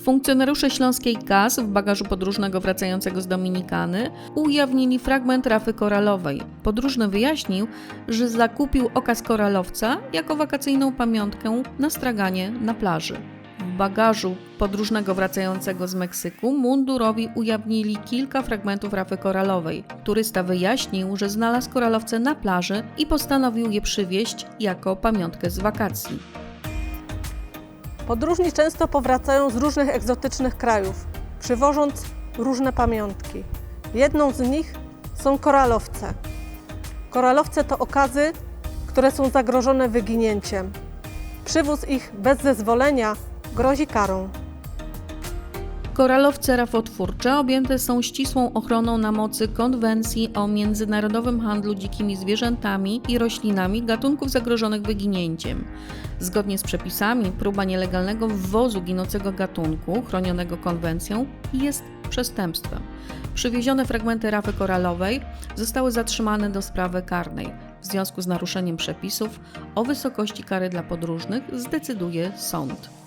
Funkcjonariusze Śląskiej KAS w bagażu podróżnego wracającego z Dominikany ujawnili fragment rafy koralowej. Podróżny wyjaśnił, że zakupił okaz koralowca jako wakacyjną pamiątkę na straganie na plaży. W bagażu podróżnego wracającego z Meksyku mundurowi ujawnili kilka fragmentów rafy koralowej. Turysta wyjaśnił, że znalazł koralowce na plaży i postanowił je przywieźć jako pamiątkę z wakacji. Podróżni często powracają z różnych egzotycznych krajów, przywożąc różne pamiątki. Jedną z nich są koralowce. Koralowce to okazy, które są zagrożone wyginięciem. Przywóz ich bez zezwolenia grozi karą. Koralowce rafotwórcze objęte są ścisłą ochroną na mocy konwencji o międzynarodowym handlu dzikimi zwierzętami i roślinami gatunków zagrożonych wyginięciem. Zgodnie z przepisami, próba nielegalnego wwozu ginącego gatunku chronionego konwencją jest przestępstwem. Przywiezione fragmenty rafy koralowej zostały zatrzymane do sprawy karnej. W związku z naruszeniem przepisów o wysokości kary dla podróżnych zdecyduje sąd.